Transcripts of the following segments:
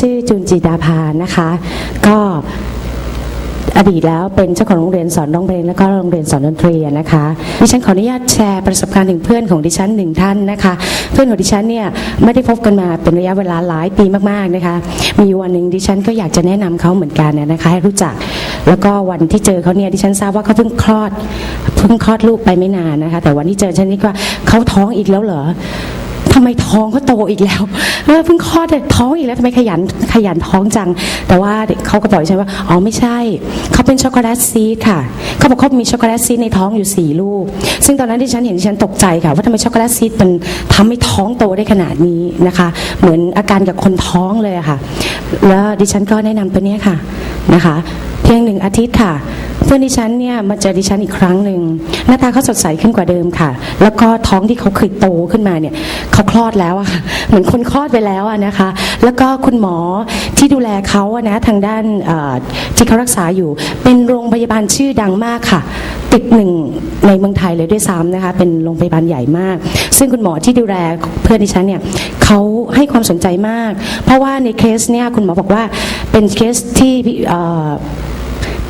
ชื่อจุนจิดาภานะคะ ก็อดีตแล้วเป็นเจ้าของโรงเรียนสอนร้องเพลงแล้วก็โรงเรียนสอนดนตรีนะคะดิฉันขออนุญาตแชร์ประสบการณ์ถึงเพื่อนของดิฉันหนึ่งท่านนะคะ เพื่อนของดิฉันเนี่ยไม่ได้พบกันมาเป็นระยะเวลาหลายปีมากๆนะคะ มีวันหนึ่งดิฉันก็อยากจะแนะนำเขาเหมือนกันนะคะให้รู้จัก แล้วก็วันที่เจอเขาเนี่ยดิฉันทราบว่าเขาเพิ่งคลอดเพิ่งคลอดลูกไปไม่นานนะคะ แต่วันที่เจอฉันนี่ก็เขาท้องอีกแล้วเหรอ ทำไมท้องเขาโตอีกแล้วเพิ่งคลอดท้องอีกแล้วทำไมขยันขยันท้องจัง แต่ว่าเขาก็บอกดิฉันว่าอ๋อไม่ใช่ เขาเป็นช็อกโกแลตซีดค่ะ เขาบอกเขามีช็อกโกแลตซีดในท้องอยู่สี่ลูก ซึ่งตอนนั้นที่ฉันเห็นฉันตกใจค่ะ ว่าทำไมช็อกโกแลตซีดมันทำให้ท้องโตได้ขนาดนี้นะคะ เหมือนอาการกับคนท้องเลยค่ะ แล้วดิฉันก็แนะนำตัวเนี้ยค่ะนะคะ เพียงหนึ่งอาทิตย์ค่ะ เพื่อนดิฉันเนี่ยมาเจอดิฉันอีกครั้งหนึ่งหน้าตาเขาสดใสขึ้นกว่าเดิมค่ะ แล้วก็ท้องที่เขาเคยโตขึ้นมาเนี่ยเขาคลอดแล้วอะเหมือนคนคลอดไปแล้วอะนะคะ แล้วก็คุณหมอที่ดูแลเขาอะนะทางด้านที่เขารักษาอยู่ เป็นโรงพยาบาลชื่อดังมากค่ะ ติดหนึ่งในเมืองไทยเลยด้วยซ้ำนะคะ เป็นโรงพยาบาลใหญ่มาก ซึ่งคุณหมอที่ดูแลเพื่อนดิฉันเนี่ยเขาให้ความสนใจมาก เพราะว่าในเคสเนี่ยคุณหมอบอกว่าเป็นเคสที่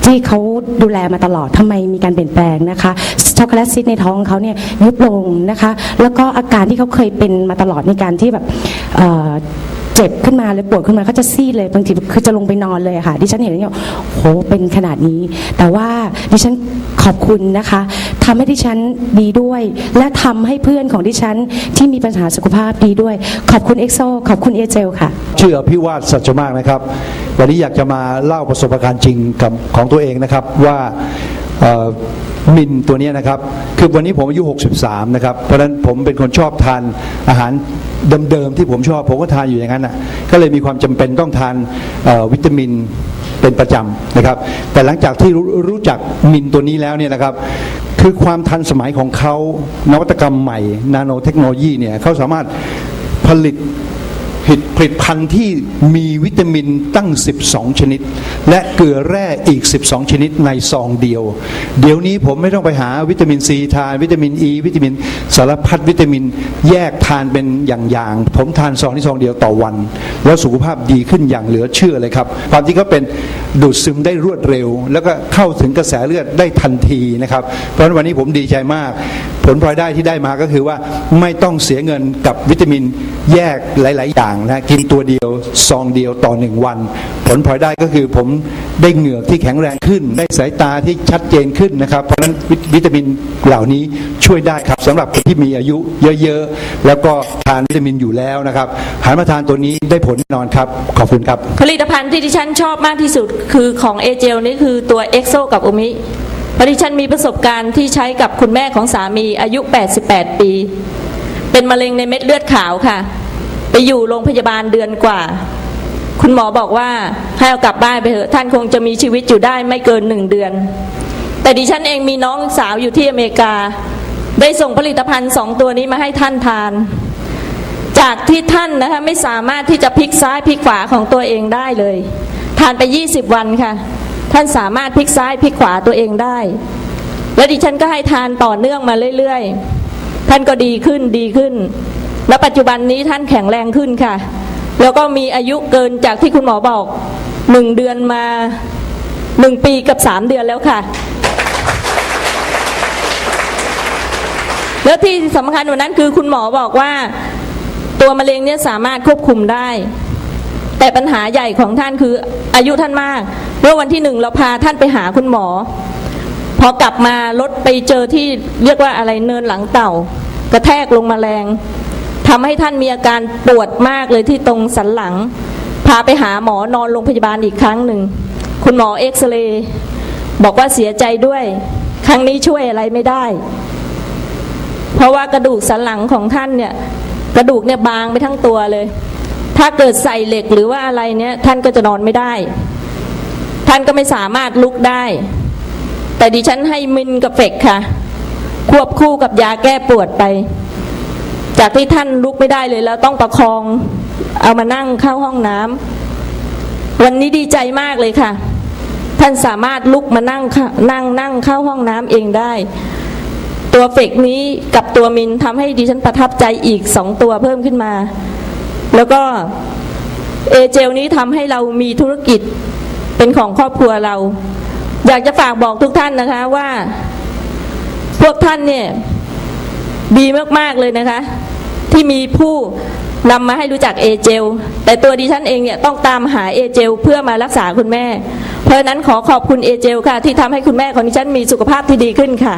ที่เขาดูแลมาตลอดทำไมมีการเปลี่ยนแปลงนะคะช็อกโกแลตซิสในท้องเขาเนี่ยยุบลงนะคะ แล้วก็อาการที่เขาเคยเป็นมาตลอดในการที่แบบเจ็บขึ้นมาเลยปวดขึ้นมาเขาจะซีดเลยบางทีคือจะลงไปนอนเลยค่ะ ดิฉันเห็นแล้วเนี่ยโหเป็นขนาดนี้ แต่ว่าดิฉันขอบคุณนะคะทำให้ดิฉันดีด้วย และทำให้เพื่อนของดิฉันที่มีปัญหาสุขภาพดีด้วย ขอบคุณเอ็กโซขอบคุณเอเจลค่ะ ชื่ออภิวาสสัจมากนะครับ วันนี้อยากจะมาเล่าประสบการณ์จริงของตัวเองนะครับว่ามินตัวนี้นะครับ คือวันนี้ผมอายุ 63 นะครับ เพราะฉะนั้นผมเป็นคนชอบทานอาหารเดิมๆที่ผมชอบ ผมก็ทานอยู่อย่างนั้นอะ ก็เลยมีความจำเป็นต้องทานวิตามินเป็นประจำนะครับ แต่หลังจากที่รู้จักมินตัวนี้แล้วเนี่ยนะครับ คือความทันสมัยของเขานวัตกรรมใหม่ นาโนเทคโนโลยีเนี่ยเขาสามารถผลิต ผลิตผลิตภัณฑ์ที่มีวิตามินตั้ง 12 ชนิด และเกลือแร่อีก 12 ชนิดในซองเดียว เดี๋ยวนี้ผมไม่ต้องไปหาวิตามินซีทาน วิตามินอ e, ีวิตามินสารพัดวิตามินแยกทานเป็นอย่างๆผมทานซองที่ซองเดียวต่อวัน แล้วสุขภาพดีขึ้นอย่างเหลือเชื่อเลยครับความที่เขาเป็นดูดซึมได้รวดเร็ว แล้วก็เข้าถึงกระแสเลือดได้ทันทีนะครับ เพราะฉะนั้นวันนี้ผมดีใจมาก ผลพลอยได้ที่ได้มาก็คือว่าไม่ต้องเสียเงินกับวิตามินแยกหลาย ๆ อย่างนะกินตัวเดียวซองเดียวต่อหนึ่งวัน ผลพลอยได้ก็คือผมได้เหงือกที่แข็งแรงขึ้น ได้สายตาที่ชัดเจนขึ้นนะครับเพราะฉะนั้นวิวิตามินเหล่านี้ช่วยได้ครับสำหรับคนที่มีอายุเยอะ ๆ แล้วก็ทานวิตามินอยู่แล้วนะครับหันมาทานตัวนี้ได้ผลแน่นอนครับขอบคุณครับ ผลิตภัณฑ์ที่ดิฉันชอบมากที่สุดคือของเอเจลนี่คือตัวเอ็กโซกับโอมิ ราะดิฉันมีประสบการณ์ที่ใช้กับคุณแม่ของสามีอายุ 88 ปี เป็นมะเร็งในเม็ดเลือดขาวค่ะ ไปอยู่โรงพยาบาลเดือนกว่า คุณหมอบอกว่าให้เอากลับบ้านไปเถอะท่านคงจะมีชีวิตอยู่ได้ไม่เกินหนึ่งเดือน แต่ดิฉันเองมีน้องสาวอยู่ที่อเมริกา ได้ส่งผลิตภัณฑ์สองตัวนี้มาให้ท่านทาน จากที่ท่านนะคะไม่สามารถที่จะพลิกซ้ายพลิกขวาของตัวเองได้เลย ทานไป 20 วันค่ะ ท่านสามารถพลิกซ้ายพลิกขวาตัวเองได้ และดิฉันก็ให้ทานต่อเนื่องมาเรื่อยๆ ท่านก็ดีขึ้นดีขึ้น และปัจจุบันนี้ท่านแข็งแรงขึ้นค่ะ แล้วก็มีอายุเกินจากที่คุณหมอบอกหนึ่งเดือนมาหนึ่งปีกับสามเดือนแล้วค่ะ แล้วที่สำคัญกว่านั้นคือคุณหมอบอกว่า ตัวมะเร็งเนี่ยสามารถควบคุมได้ แต่ปัญหาใหญ่ของท่านคืออายุท่านมาก เมื่อวันที่หนึ่งเราพาท่านไปหาคุณหมอ พอกลับมารถไปเจอที่เรียกว่าอะไรเนินหลังเต่ากระแทกลงมาแรงทำให้ท่านมีอาการปวดมากเลยที่ตรงสันหลัง พาไปหาหมอนอนโรงพยาบาลอีกครั้งหนึ่ง คุณหมอเอ็กซเรย์บอกว่าเสียใจด้วย ครั้งนี้ช่วยอะไรไม่ได้ เพราะว่ากระดูกสันหลังของท่านเนี่ย กระดูกเนี่ยบางไปทั้งตัวเลย ถ้าเกิดใส่เหล็กหรือว่าอะไรเนี่ยท่านก็จะนอนไม่ได้ ท่านก็ไม่สามารถลุกได้ แต่ดิฉันให้มินกับเฟกค่ะ ควบคู่กับยาแก้ปวดไป จากที่ท่านลุกไม่ได้เลยแล้วต้องประคองเอามานั่งเข้าห้องน้ำวันนี้ดีใจมากเลยค่ะ ท่านสามารถลุกมานั่งเข้านั่งนั่งเข้าห้องน้ำเองได้ตัวเฟกนี้กับตัวมินทำให้ดิฉันประทับใจอีกสองตัวเพิ่มขึ้นมา แล้วก็เอเจลนี้ทำให้เรามีธุรกิจเป็นของครอบครัวเรา อยากจะฝากบอกทุกท่านนะคะว่า พวกท่านเนี่ยดีมาก ๆ เลยนะคะ ที่มีผู้นำมาให้รู้จักเอเจลแต่ตัวดิฉันเองเนี่ยต้องตามหาเอเจลเพื่อมารักษาคุณแม่ เพราะฉะนั้นขอขอบคุณเอเจลค่ะ ที่ทำให้คุณแม่ของดิฉันมีสุขภาพที่ดีขึ้นค่ะ